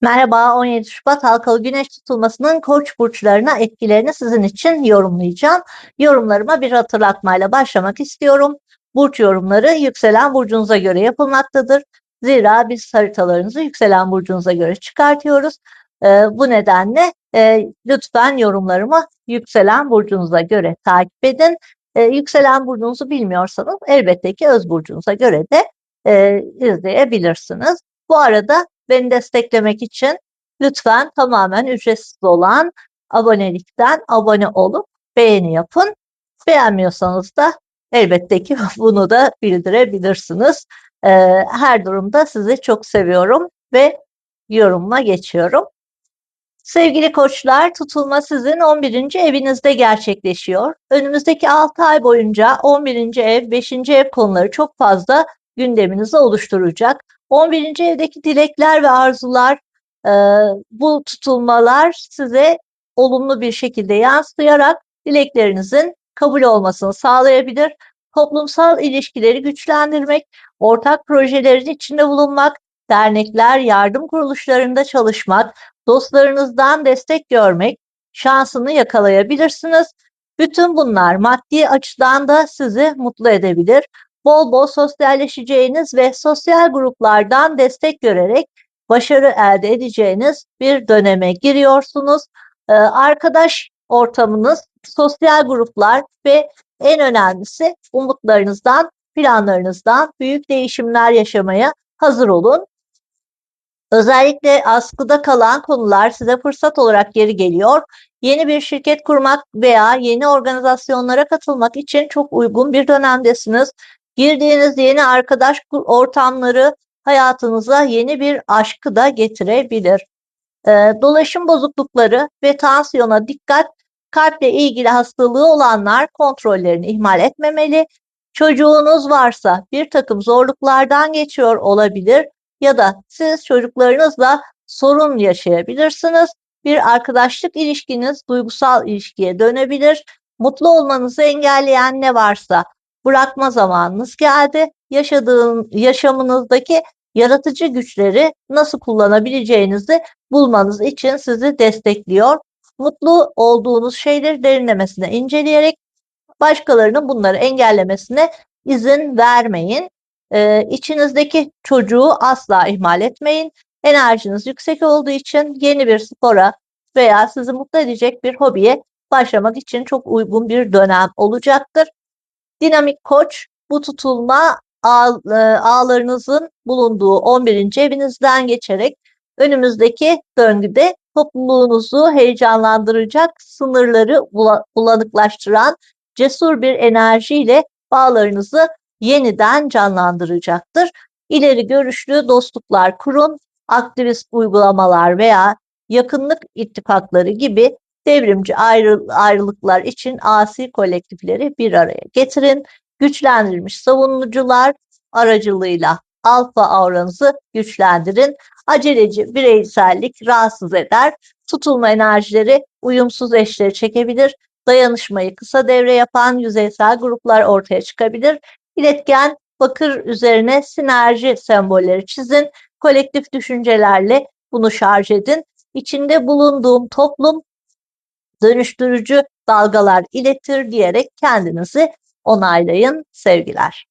Merhaba, 17 Şubat halkalı güneş tutulmasının koç burçlarına etkilerini sizin için yorumlayacağım. Yorumlarıma bir hatırlatmayla başlamak istiyorum. Burç yorumları yükselen burcunuza göre yapılmaktadır. Zira biz haritalarınızı yükselen burcunuza göre çıkartıyoruz. Ee, bu nedenle e, lütfen yorumlarımı yükselen burcunuza göre takip edin. Ee, yükselen burcunuzu bilmiyorsanız elbette ki öz burcunuza göre de e, izleyebilirsiniz. Bu arada beni desteklemek için lütfen tamamen ücretsiz olan abonelikten abone olup beğeni yapın. Beğenmiyorsanız da elbette ki bunu da bildirebilirsiniz. Her durumda sizi çok seviyorum ve yorumuma geçiyorum. Sevgili koçlar, tutulma sizin 11. evinizde gerçekleşiyor. Önümüzdeki 6 ay boyunca 11. ev, 5. ev konuları çok fazla gündeminizi oluşturacak. 11. evdeki dilekler ve arzular, e, bu tutulmalar size olumlu bir şekilde yansıyarak dileklerinizin kabul olmasını sağlayabilir. Toplumsal ilişkileri güçlendirmek, ortak projelerin içinde bulunmak, dernekler, yardım kuruluşlarında çalışmak, dostlarınızdan destek görmek şansını yakalayabilirsiniz. Bütün bunlar maddi açıdan da sizi mutlu edebilir bol bol sosyalleşeceğiniz ve sosyal gruplardan destek görerek başarı elde edeceğiniz bir döneme giriyorsunuz. Ee, arkadaş ortamınız, sosyal gruplar ve en önemlisi umutlarınızdan, planlarınızdan büyük değişimler yaşamaya hazır olun. Özellikle askıda kalan konular size fırsat olarak geri geliyor. Yeni bir şirket kurmak veya yeni organizasyonlara katılmak için çok uygun bir dönemdesiniz. Girdiğiniz yeni arkadaş ortamları hayatınıza yeni bir aşkı da getirebilir. Ee, dolaşım bozuklukları ve tansiyona dikkat, kalple ilgili hastalığı olanlar kontrollerini ihmal etmemeli. Çocuğunuz varsa bir takım zorluklardan geçiyor olabilir ya da siz çocuklarınızla sorun yaşayabilirsiniz. Bir arkadaşlık ilişkiniz duygusal ilişkiye dönebilir. Mutlu olmanızı engelleyen ne varsa bırakma zamanınız geldi. Yaşadığın yaşamınızdaki yaratıcı güçleri nasıl kullanabileceğinizi bulmanız için sizi destekliyor. Mutlu olduğunuz şeyleri derinlemesine inceleyerek başkalarının bunları engellemesine izin vermeyin. Ee, içinizdeki çocuğu asla ihmal etmeyin. Enerjiniz yüksek olduğu için yeni bir spora veya sizi mutlu edecek bir hobiye başlamak için çok uygun bir dönem olacaktır. Dinamik koç bu tutulma e, ağlarınızın bulunduğu 11. evinizden geçerek önümüzdeki döngüde topluluğunuzu heyecanlandıracak, sınırları bulanıklaştıran cesur bir enerjiyle bağlarınızı yeniden canlandıracaktır. İleri görüşlü dostluklar kurun, aktivist uygulamalar veya yakınlık ittifakları gibi devrimci ayrı, ayrılıklar için asi kolektifleri bir araya getirin. Güçlendirilmiş savunucular aracılığıyla alfa auranızı güçlendirin. Aceleci bireysellik rahatsız eder. Tutulma enerjileri uyumsuz eşleri çekebilir. Dayanışmayı kısa devre yapan yüzeysel gruplar ortaya çıkabilir. İletken bakır üzerine sinerji sembolleri çizin. Kolektif düşüncelerle bunu şarj edin. İçinde bulunduğum toplum dönüştürücü dalgalar iletir diyerek kendinizi onaylayın sevgiler.